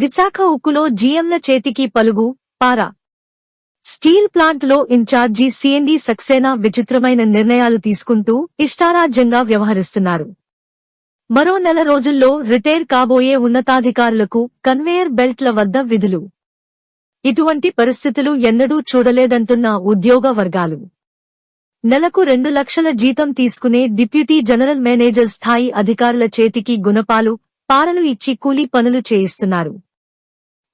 విశాఖ ఉక్కులో జీఎంల చేతికి పలుగు పారా. స్టీల్ ప్లాంట్లో ఇన్ఛార్జి సిఎండి సక్సేనా విచిత్రమైన నిర్ణయాలు తీసుకుంటూ ఇష్టారాజ్యంగా వ్యవహరిస్తున్నారు. మరో నెల రోజుల్లో రిటైర్ కాబోయే ఉన్నతాధికారులకు కన్వేయర్ బెల్ట్ల వద్ద విధులు. ఇటువంటి పరిస్థితులు ఎన్నడూ చూడలేదంటున్న ఉద్యోగ వర్గాలు. నెలకు రెండు లక్షల జీతం తీసుకునే డిప్యూటీ జనరల్ మేనేజర్ స్థాయి అధికారుల చేతికి గుణపాలు పారలు ఇచ్చి కూలీ పనులు చేయిస్తున్నారు.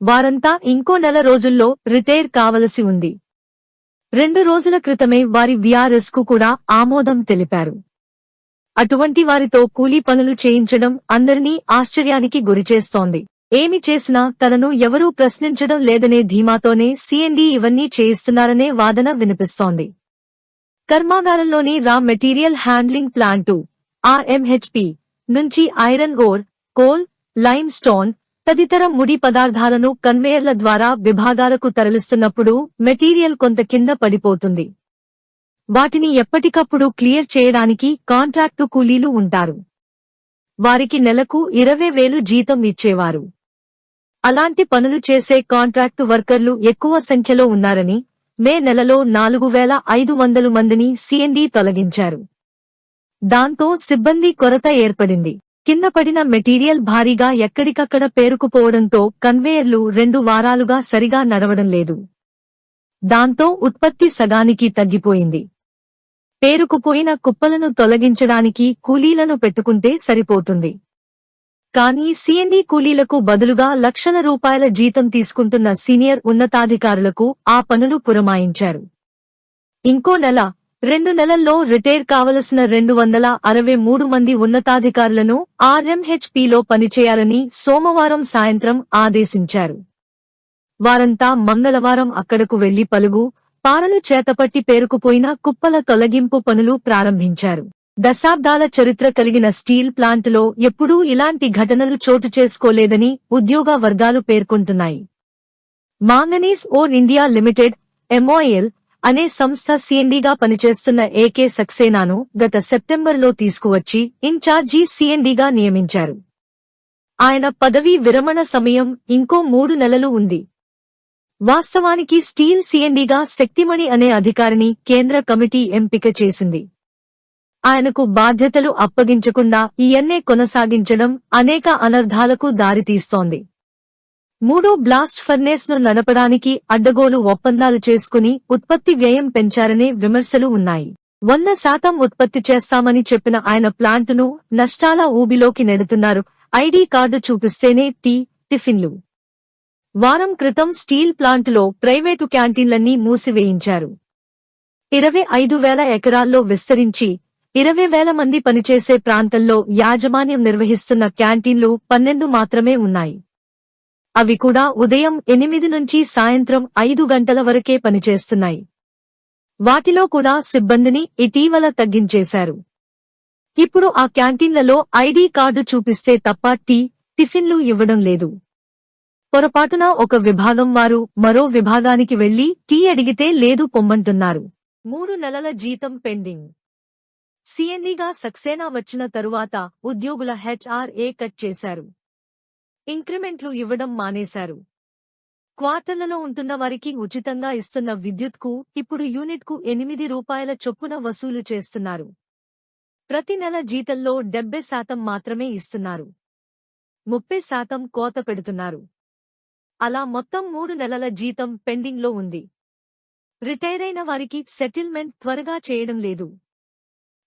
వారంతా ఇంకో నెల రోజుల్లో రిటైర్ కావలసి ఉంది. రెండు రోజుల క్రితమే వారి విఆర్ఎస్కు కూడా ఆమోదం తెలిపారు. అటువంటి వారితో కూలీ పనులు చేయించడం అందరినీ ఆశ్చర్యానికి గురిచేస్తోంది ఏమి చేసినా తనను ఎవరూ ప్రశ్నించడం లేదనే ధీమాతోనే సీఎండీ ఇవన్నీ చేయిస్తున్నారనే వాదన వినిపిస్తోంది. కర్మాగారంలోని raw material handling plant RMHP నుంచి iron ore coal limestone తదితర ముడి పదార్థాలను కన్వేయర్ల ద్వారా విభాగాలకు తరలిస్తున్నప్పుడు మెటీరియల్ కొంత కింద పడిపోతుంది. వాటిని ఎప్పటికప్పుడు క్లియర్ చేయడానికి కాంట్రాక్టు కూలీలు ఉంటారు. వారికి నెలకు ఇరవై వేలు జీతం ఇచ్చేవారు. అలాంటి పనులు చేసే కాంట్రాక్టు వర్కర్లు ఎక్కువ సంఖ్యలో ఉన్నారని మే నెలలో నాలుగు వేల ఐదు వందలు మందిని సిఎండి తొలగించారు. దాంతో సిబ్బంది కొరత ఏర్పడింది. కింద పడిన మెటీరియల్ భారీగా ఎక్కడికక్కడ పేరుకుపోవడంతో కన్వేయర్లు రెండు వారాలుగా సరిగా నడవడం లేదు. దాంతో ఉత్పత్తి సగానికి తగ్గిపోయింది. పేరుకుపోయిన కుప్పలను తొలగించడానికి కూలీలను పెట్టుకుంటే సరిపోతుంది. కానీ సీఎండీ కూలీలకు బదులుగా లక్షల రూపాయల జీతం తీసుకుంటున్న సీనియర్ ఉన్నతాధికారులకు ఆ పనులు పురమాయించారు. ఇంకో నెల రెండు నెలల్లో రిటైర్ కావలసిన రెండు వందల అరవై మూడు మంది ఉన్నతాధికారులను ఆర్ఎంహెచ్పిలో పనిచేయాలని సోమవారం సాయంత్రం ఆదేశించారు. వారంతా మంగళవారం అక్కడకు వెళ్ళి పలుగు పారలు చేతపట్టి పేరుకుపోయిన కుప్పల తొలగింపు పనులు ప్రారంభించారు. దశాబ్దాల చరిత్ర కలిగిన స్టీల్ ప్లాంటులో ఎప్పుడూ ఇలాంటి ఘటనలు చోటు చేసుకోలేదని ఉద్యోగ వర్గాలు పేర్కొంటున్నాయి. Manganese ore India limited MOL అనే సంస్థ సిఎండిగా పనిచేస్తున్న ఏకే సక్సేనాను గత సెప్టెంబర్లో తీసుకువచ్చి ఇన్ఛార్జి సిఎండిగా నియమించారు. ఆయన పదవీ విరమణ సమయం ఇంకో మూడు నెలలు ఉంది. వాస్తవానికి స్టీల్ సిఎండిగా శక్తిమణి అనే అధికారిని కేంద్ర కమిటీ ఎంపిక చేసింది. ఆయనకు బాధ్యతలు అప్పగించకుండా ఈఎన్ఏ కొనసాగించడం అనేక అనర్ధాలకు దారితీస్తోంది. మూడో బ్లాస్ట్ ఫర్నేస్ను నడపడానికి అడ్డగోలు ఒప్పందాలు చేసుకుని ఉత్పత్తి వ్యయం పెంచారనే విమర్శలు ఉన్నాయి. వంద శాతం ఉత్పత్తి చేస్తామని చెప్పిన ఆయన ప్లాంటును నష్టాల ఊబిలోకి నెడుతున్నారు. ఐడీ కార్డు చూపిస్తేనే టీ టిఫిన్లు. వారం క్రితం స్టీల్ ప్లాంటులో ప్రైవేటు క్యాంటీన్లన్నీ మూసివేయించారు. ఇరవై ఐదు వేల ఎకరాల్లో విస్తరించి ఇరవై వేల మంది పనిచేసే ప్రాంతంలో యాజమాన్యం నిర్వహిస్తున్న క్యాంటీన్లు పన్నెండు మాత్రమే ఉన్నాయి. అవి కూడా ఉదయం ఎనిమిది నుంచి సాయంత్రం ఐదు గంటల వరకే పనిచేస్తున్నాయి. వాటిలో కూడా సిబ్బందిని ఇటీవల తగ్గించేశారు. ఇప్పుడు ఆ క్యాంటీన్లలో ఐడీ కార్డు చూపిస్తే తప్ప టీ టిఫిన్లు ఇవ్వడం లేదు. పొరపాటున ఒక విభాగం వారు మరో విభాగానికి వెళ్ళి టీ అడిగితే లేదు పొమ్మంటున్నారు. మూడు నెలల జీతం పెండింగ్. సిఎన్ఈగా సక్సేనా వచ్చిన తరువాత ఉద్యోగుల హెచ్ఆర్ఏ కట్ చేశారు. ఇంక్రిమెంట్లు ఇవ్వడం మానేశారు. క్వార్టర్లలో ఉంటున్న వారికి ఉచితంగా ఇస్తున్న విద్యుత్కు ఇప్పుడు యూనిట్కు ఎనిమిది రూపాయల చొప్పున వసూలు చేస్తున్నారు. ప్రతి నెల జీతంలో డెబ్బై శాతం మాత్రమే ఇస్తున్నారు. ముప్పై శాతం కోత పెడుతున్నారు. అలా మొత్తం మూడు నెలల జీతం పెండింగ్లో ఉంది. రిటైరైన వారికి సెటిల్మెంట్ త్వరగా చేయడం లేదు.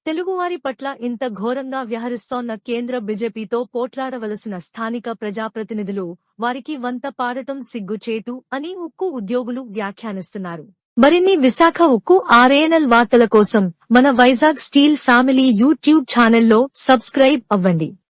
తెలుగువారి పట్ల ఇంత ఘోరంగా వ్యవహరిస్తోన్న కేంద్ర బీజేపీతో పోట్లాడవలసిన స్థానిక ప్రజాప్రతినిధులు వారికి వంత పాడటం సిగ్గుచేటు అని ఉక్కు ఉద్యోగులు వ్యాఖ్యానిస్తున్నారు. మరిన్ని విశాఖ ఉక్కు ఆర్ఏఎన్ఎల్ వార్తల కోసం మన వైజాగ్ స్టీల్ ఫ్యామిలీ యూట్యూబ్ ఛానల్లో సబ్స్క్రైబ్ అవ్వండి.